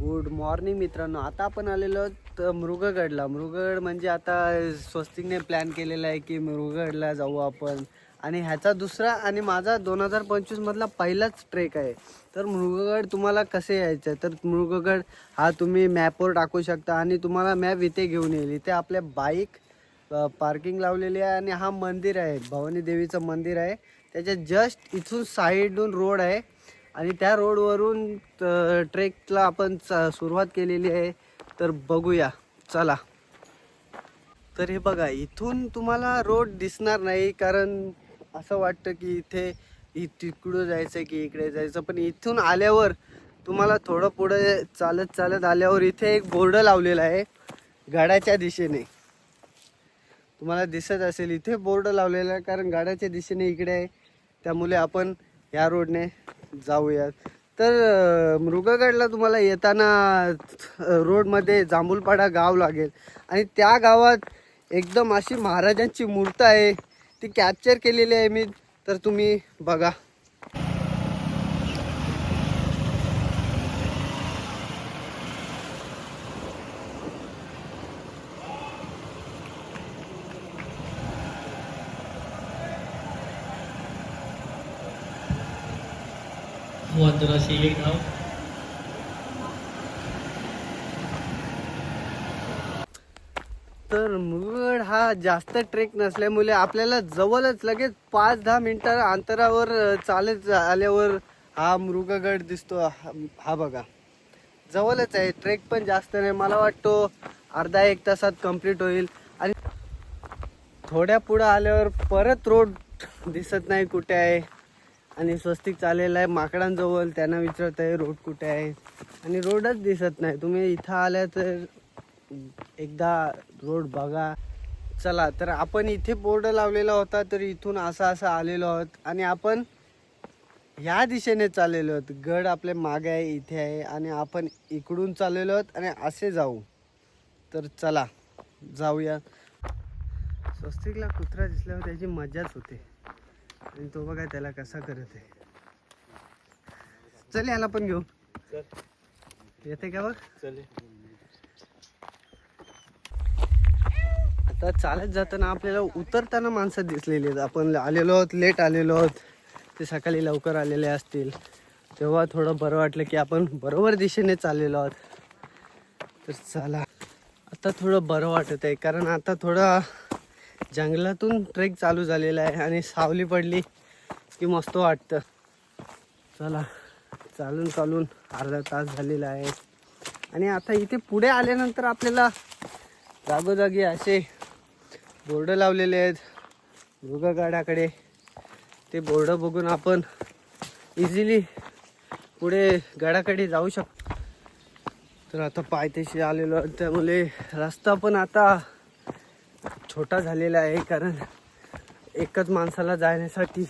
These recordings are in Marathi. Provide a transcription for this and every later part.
गुड मॉर्निंग मित्रांनो. आता आपण आलेलो तर मृगगडला. मृगगड म्हणजे आता स्वस्तिकने प्लॅन केलेला आहे की मृगगडला जाऊ आपण. आणि ह्याचा दुसरा आणि माझा दोन हजार पंचवीसमधला पहिलाच ट्रेक आहे. तर मृगगड तुम्हाला कसे यायचं? तर मृगगड हा तुम्ही मॅपवर टाकू शकता आणि तुम्हाला मॅप इथे घेऊन येईल. इथे आपल्या बाईक पार्किंग लावलेली आहे आणि हा मंदिर आहे. भवानी देवीचं मंदिर आहे. त्याच्या जस्ट इथून साईडून रोड आहे. आणि त्या रोडवरून त- ट्रेकला आपण सुरुवात केलेली आहे. तर बघूया. चला. तर हे बघा इथून तुम्हाला रोड दिसणार नाही कारण असं वाटतं की इथे इ- तिकडं जायचं की इकडे जायचं. पण इथून आल्यावर तुम्हाला थोडं पुढे चालत चालत आल्यावर इथे एक बोर्ड लावलेला आहे गाड्याच्या दिशेने. तुम्हाला दिसत असेल इथे बोर्ड लावलेला आहे कारण गाड्याच्या दिशेने इकडे आहे. त्यामुळे आपण या रोडने जाऊयात. तर मृगगडला तुम्हाला येताना रोडमध्ये जांभूलपाडा गाव लागेल. आणि त्या गावात एकदम अशी महाराजांची मूर्त आहे. ती कॅप्चर केलेली आहे मी. तर तुम्ही बघा. वंदना शेळीगाव तर मृगगड हा जास्त ट्रेक नसल्यामुळे आपल्याला जवळच लगेच पाच दहा मिनिटा अंतरावर चालत आल्यावर हा मृगगड दिसतो. हा- हा बघा. जवळच आहे. ट्रेक पण जास्त नाही. मला वाटतो अर्धा एक तासात कंप्लीट होईल. आणि थोड्या पुढं आल्यावर परत रोड दिसत नाही कुठे आहे. आणि स्वस्तिक चाललेला आहे. माकडांजवळ त्यांना विचारत आहे रोड कुठे आहे? आणि रोडच दिसत नाही. तुम्ही इथं आल्या तर एकदा रोड बघा. चला तर आपण इथे बोर्ड लावलेला होता तर इथून असा असा आलेलो आहोत. आणि आपण ह्या दिशेने चाललेलो आहोत. गड आपले मागे आहे इथे आहे. आणि आपण इकडून चाललेलो आहोत आणि असे जाऊ. तर चला जाऊया. स्वस्तिकला कुत्रा दिसल्यावर त्याची मजाच होते. आणि तो बघा त्याला कसा करत आहे. चल याला पण घेऊ. येते का बघ? आता चालत जाताना आपल्याला उतरताना माणसं दिसलेली आहेत. आपण आलेलो आहोत लेट आलेलो आहोत. ते सकाळी लवकर आलेले असतील. तेव्हा थोडं बरं वाटलं की आपण बरोबर दिशेने चाललेलो आहोत. तर चला. आता थोडं बरं वाटत आहे कारण आता थोडा जंगलातून ट्रेक चालू झालेला आहे आणि सावली पडली की मस्त वाटतं. चला चालून चालून अर्धा तास झालेला आहे. आणि आता इथे पुढे आल्यानंतर आपल्याला जागोजागी असे बोर्ड लावलेले आहेत. मृगगाड्याकडे ते बोर्ड बघून आपण इझिली पुढे गडाकडे जाऊ शकतो. तर आता पायथ्याशी आलेलो त्यामुळे रस्ता पण आता छोटा झालेला आहे कारण एकच माणसाला जाण्यासाठी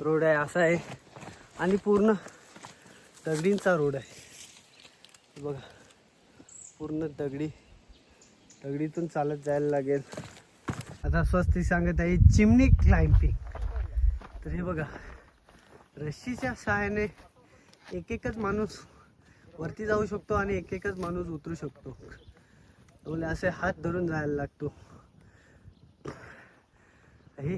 रोड आहे असा आहे. आणि पूर्ण दगडींचा रोड आहे. बघा पूर्ण दगडी दगडीतून चालत जायला लागेल. आता स्वस्ती सांगत आहे चिमणी क्लाइम्पिंग तर हे बघा रस्सीच्या सहाय्याने एक एकच माणूस वरती जाऊ शकतो आणि एक एकच माणूस उतरू शकतो. त्यामुळे असे हात धरून जायला लागतो. हे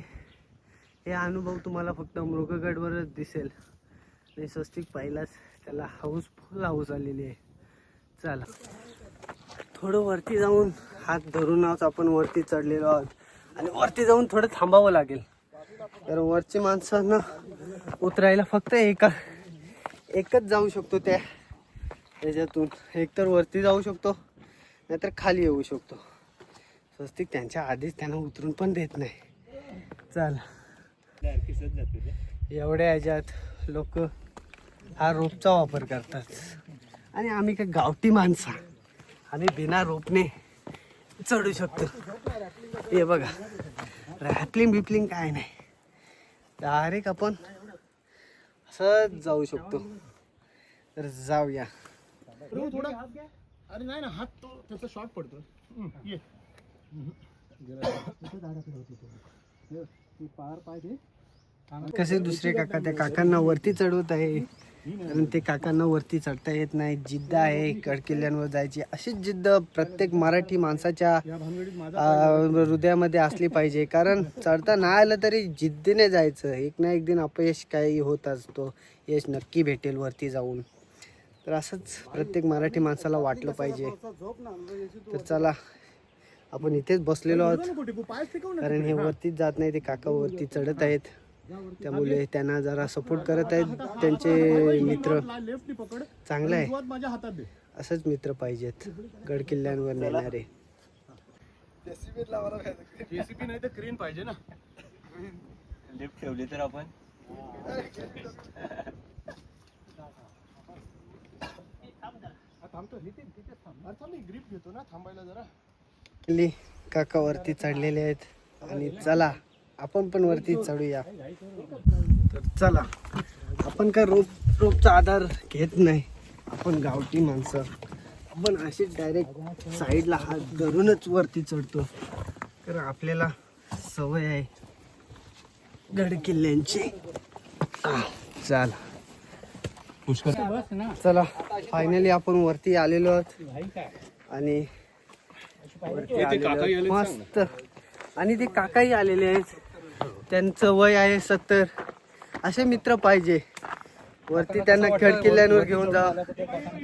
हे अनुभव तुम्हाला फक्त मृगगडवरच दिसेल. आणि स्वस्तिक पाहिलाच त्याला हाऊस फुल हाऊस आलेली आहे. चला. थोडं वरती जाऊन हात धरूनच आपण वरती चढलेलो आहोत. आणि वरती जाऊन थोडं थांबावं लागेल. तर वरची माणसांना उतरायला फक्त एका एकच जाऊ शकतो त्या त्याच्यातून एकतर वरती जाऊ शकतो नाहीतर खाली येऊ शकतो. स्वस्तिक त्यांच्या आधीच त्यांना उतरून पण देत नाही. चला. एवढ्या ह्याच्यात लोक हा रोपचा वापर करतात. आणि आम्ही काय गावठी माणसा. आम्ही बिना रोपने चढू शकतो. हे बघा. रॅपलिंग बिपलिंग काय नाही. डायरेक्ट आपण असं जाऊ शकतो. तर जाऊया. अरे नाही ना हात तो त्याचा शॉर्ट पडतो. कसे दुसरे काका त्या काकांना वरती चढवत आहे. कारण ते काकांना वरती चढता येत नाही. जिद्द आहे कडकिल्ल्यांवर जायची. अशीच जिद्द प्रत्येक मराठी माणसाच्या हृदयामध्ये असली पाहिजे. कारण चढता नाही आलं तरी जिद्दीने जायचं. एक ना एक दिन अपयश काही होत असतो. यश नक्की भेटेल वरती जाऊन. तर असंच प्रत्येक मराठी माणसाला वाटलं पाहिजे. तर चला आपण इथेच बसलेलो आहोत. कारण हे वरतीच जात नाही ते काका वरती चढत आहेत. त्यामुळे त्यांना जरा सपोर्ट करत आहेत. त्यांचे मित्र चांगलं आहे. सुरुवात माझ्या हातात दे. असंच मित्र पाहिजेत. गड किल्ल्यांवर नेणारे. जेसीबी नाही तर क्रेन पाहिजे ना. लिफ्ट ठेवली तर आपण. थांबतो नितीन तिथेच थांब अरे थांब ग्रीप घेतो ना. थांबायला जरा. किल्ली काका वरती चढलेले आहेत. आणि चला आपण पण वरती चढूया. तर चला आपण काय रोप रोपचा आधार घेत नाही. आपण गावठी माणसं. आपण अशी डायरेक्ट साईडला हात धरूनच वरती चढतो. कारण आपल्याला सवय आहे. गड किल्ल्यांची चला. चला फायनली आपण वरती आलेलो आहोत. आणि. मस्त. आणि ते काकाही आलेले आहेत. त्यांचं वय आहे सत्तर. असे मित्र पाहिजे. वरती त्यांना गड किल्ल्यांवर घेऊन जा.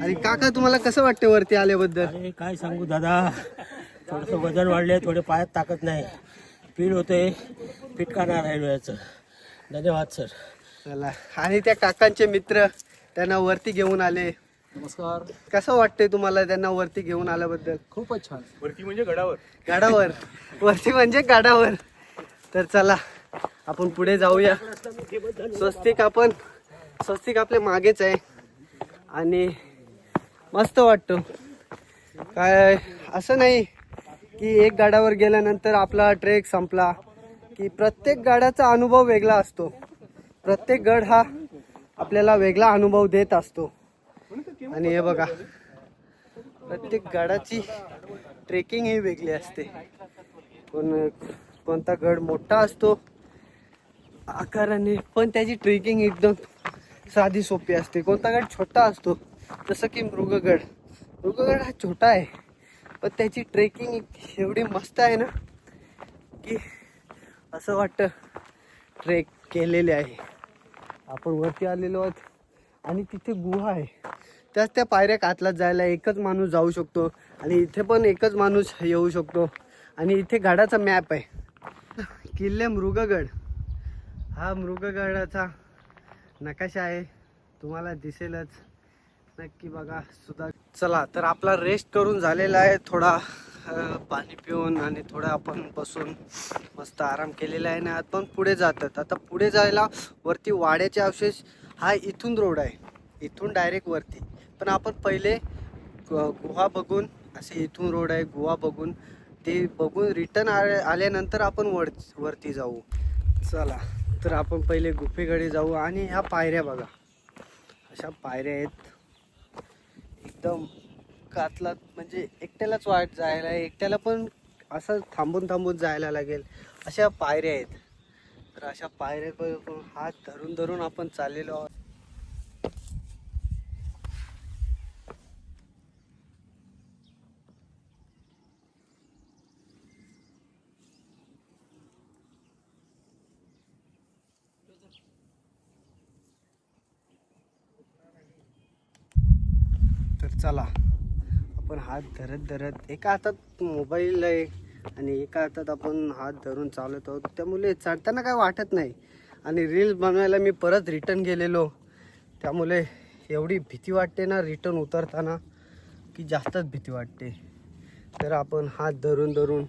आणि काका तुम्हाला कसं वाटते वरती आल्याबद्दल? अरे काय सांगू दादा? थोडंसं वजन वाढले थोडे पायात ताकद नाही. फील होते फिट करणार राहिलो याचं धन्यवाद सर. चला. आणि त्या काकांचे मित्र त्यांना वरती घेऊन आले. नमस्कार. कसं वाटतंय तुम्हाला त्यांना वरती घेऊन आल्याबद्दल? खूपच छान. वरती म्हणजे गडावर. गाडावर. वरती म्हणजे गाडावर. तर चला आपण पुढे जाऊया. स्वस्तिक आपण स्वस्तिक आपल्या मागेच आहे. आणि मस्त वाटतं. काय असं नाही की एक गाडावर गेल्यानंतर आपला ट्रेक संपला की प्रत्येक गाड्याचा अनुभव वेगळा असतो. प्रत्येक गड हा आपल्याला वेगळा अनुभव देत असतो. आणि हे बघा प्रत्येक गडाची ट्रेकिंग ही वेगळी असते. पण कोणता गड मोठा असतो आकाराने पण त्याची ट्रेकिंग एकदम साधी सोपी असते. कोणता गड छोटा असतो जसं की मृगगड. मृगगड हा छोटा आहे पण त्याची ट्रेकिंग एवढी मस्त आहे ना की असं वाटतं ट्रेक केलेले आहे. आपण वरती आलेलो आहोत. आणि तिथे गुहा आहे. त्याच त्या पायऱ्या कातलात जायला एकच माणूस जाऊ शकतो आणि इथे पण एकच माणूस येऊ शकतो. आणि इथे गडाचा मॅप आहे. किल्ले मृगगड. हा मृगगडाचा नकाशा आहे. तुम्हाला दिसेलच. नक्की बघा सुद्धा चला तर आपला रेस्ट करून झालेला आहे. थोडा पाणी पिऊन आणि थोडं आपण बसून मस्त आराम केलेला आहे ना. पण पुढे जातात. आता पुढे जायला वरती वाड्याचे अवशेष हा इथून रोड आहे. इथून डायरेक्ट वरती. पण आपण पहिले ग- गुहा बघून असे इथून रोड आहे गुहा बघून ते बघून रिटर्न आल्यानंतर आपण वर वरती जाऊ. चला तर आपण पहिले गुफेकडे जाऊ आणि ह्या पायऱ्या बघा. अशा पायऱ्या आहेत. एकदम कातलात म्हणजे एकट्यालाच वाट जायला आहे एकट्याला पण असं थांबून थांबून जायला लागेल. अशा पायऱ्या आहेत. तर अशा पायऱ्या हात धरून धरून आपण चाललेलो आहोत तर चला आपण हात धरत धरत एका हातात मोबाईल आहे आणि एका हातात आपण हात धरून चालत आहोत. त्यामुळे चढताना काय वाटत नाही. आणि रील्स बनवायला मी परत रिटर्न गेलेलो. त्यामुळे एवढी भीती वाटते ना रिटर्न उतरताना की जास्तच भीती वाटते. तर आपण हात धरून धरून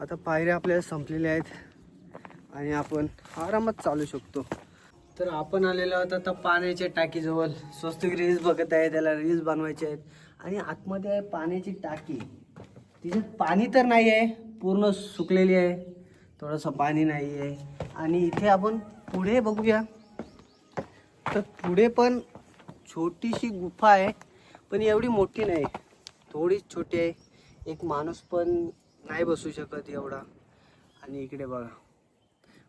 आता पायऱ्या आपल्याला संपलेल्या आहेत. आणि आपण आरामात चालू शकतो. तर आपण आलेलो आहोत आता पाण्याच्या टाकीजवळ. स्वस्तिक रील्स बघत आहे त्याला रील्स बनवायचे आहेत. आणि आतमध्ये आहे पाण्याची टाकी. तिच्यात पाणी तर नाही आहे पूर्ण सुकलेली आहे. थोडंसं पाणी नाही आहे आणि इथे आपण पुढे बघूया. तर पुढे पण छोटीशी गुफा आहे पण एवढी मोठी नाही. थोडीच छोटी आहे. एक माणूस पण नाही बसू शकत एवढा. आणि इकडे बघा.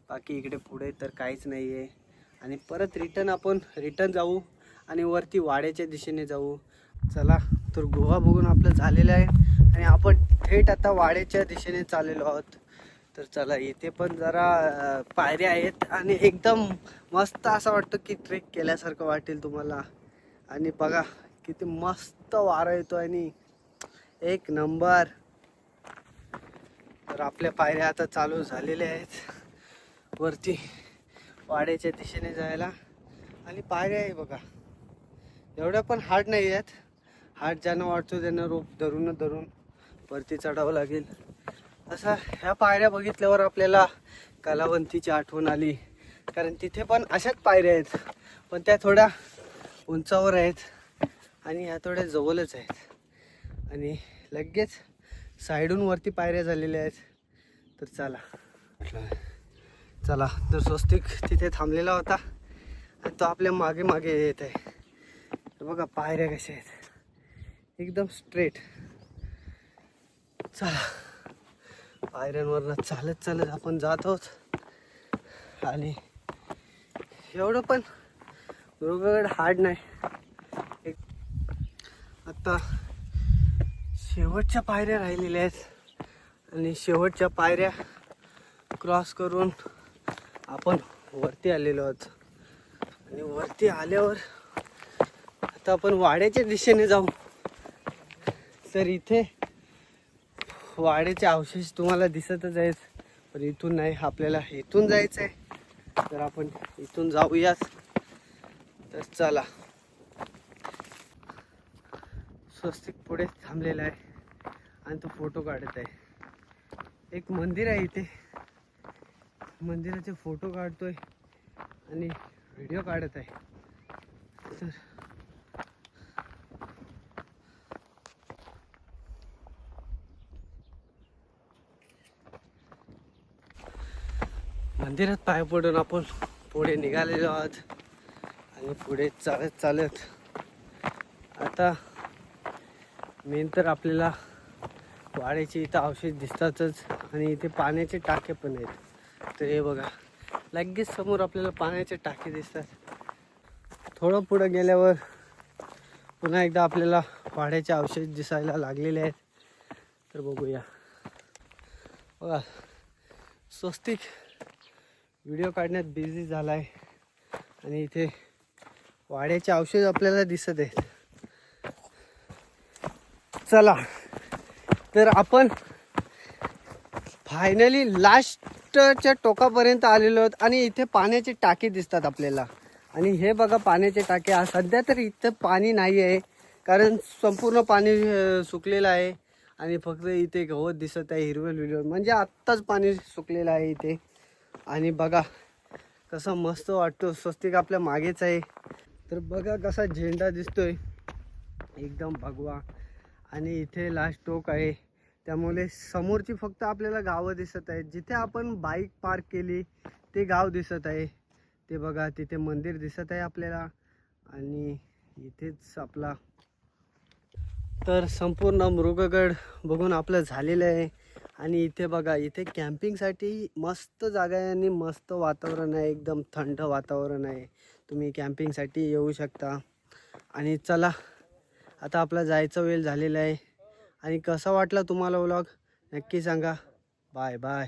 बाकी इकडे पुढे तर काहीच नाही आहे आणि परत रिटर्न आपण रिटर्न जाऊ आणि वरती वाड्याच्या दिशेने जाऊ. चला तर गुहा बघून आपलं झालेलं आहे. आणि आपण थेट आता वाड्याच्या दिशेने चाललेलो आहोत. तर चला इथे पण जरा पायऱ्या आहेत. आणि एकदम मस्त असं वाटतं की ट्रेक केल्यासारखं वाटेल तुम्हाला. आणि बघा किती मस्त वारा येतो आणि एक नंबर. तर आपल्या पायऱ्या आता चालू झालेल्या आहेत. वरती वाड्याच्या दिशेने जायला. आणि पायऱ्या आहे बघा. एवढ्या पण हार्ड नाही आहेत. हार्ड ज्यांना वाटतो त्यांना रोप धरून धरून वरती चढावं लागेल. असा ह्या पायऱ्या बघितल्यावर आपल्याला कलावंतीची आठवण आली. कारण तिथे पण अशाच पायऱ्या आहेत. पण त्या थोड्या उंचावर आहेत. आणि ह्या थोड्या जवळच आहेत. आणि लगेच साईडून वरती पायऱ्या झालेल्या आहेत. तर चला. चला तर स्वस्तिक तिथे थांबलेला होता. आणि तो आपल्या मागे मागे येत आहे. तर बघा पायऱ्या कशा आहेत. एकदम स्ट्रेट चला पायऱ्यांवरनं चालत चालत आपण जात आहोत. आणि एवढं पण मृगगड हार्ड नाही. एक आत्ता शेवटच्या पायऱ्या राहिलेल्या आहेत. आणि शेवटच्या पायऱ्या क्रॉस करून आपण वरती आलेलो आहोत. आणि वरती आल्यावर आता आपण वाड्याच्या दिशेने जाऊ. तर इथे वाड्याचे अवशेष तुम्हाला दिसतच आहेत पण इथून नाही आपल्याला इथून जायचं आहे तर आपण इथून जाऊयाच तर चला. स्वस्तिक पुढे थांबलेला आहे आणि तो फोटो काढत आहे. एक मंदिर आहे इथे. मंदिराचे फोटो काढतोय आणि व्हिडिओ काढत आहे. तर मंदिरात पाय पडून आपण पुढे निघालेलो आहोत आणि पुढे चालत चालत आता मेन तर आपल्याला वाड्याची इथं औषध दिसतातच आणि इथे पाण्याचे टाके पण आहेत. तर हे बघा. लगेच समोर आपल्याला पाण्याचे टाके दिसतात. थोडं पुढं गेल्यावर पुन्हा एकदा आपल्याला वाड्याचे अवशेष दिसायला लागलेले आहेत. तर बघूया. बघा. स्वस्तिक व्हिडिओ काढण्यात बिझी झाला आहे आणि इथे वाड्याचे अवशेष आपल्याला दिसत आहेत. चला. तर आपण फायनली लास्ट लास्टच्या टोकापर्यंत आलेलो आहोत आणि इथे पाण्याचे टाके दिसतात आपल्याला. आणि हे बघा पाण्याचे टाके. सध्या तर इथं पाणी नाही आहे कारण संपूर्ण पाणी सुकलेलं आहे. आणि फक्त इथे गवत दिसत आहे हिरवळ हिरवळ म्हणजे आत्ताच पाणी सुकलेलं आहे इथे. आणि बघा कसं मस्त वाटतो. स्वस्तिक आपल्या मागेच आहे. तर बघा कसा झेंडा दिसतोय. एकदम भगवा. आणि इथे लास्ट टोक आहे. त्यामुळे समोरची फक्त आपल्याला गावं दिसत आहेत. जिथे आपण बाईक पार्क केली ते गाव दिसत आहे. ते बघा तिथे मंदिर दिसत आहे आपल्याला. आणि इथेच आपला तर संपूर्ण मृगगड बघून आपलं झालेलं आहे. आणि इथे बघा इथे कॅम्पिंगसाठी मस्त जागा आहे आणि मस्त वातावरण आहे. एकदम थंड वातावरण आहे. तुम्ही कॅम्पिंगसाठी येऊ शकता. आणि चला आता आपला जायचा वेळ झालेला आहे. आणि कसा वाटला तुम्हाला व्लॉग नक्की सांगा. Bye bye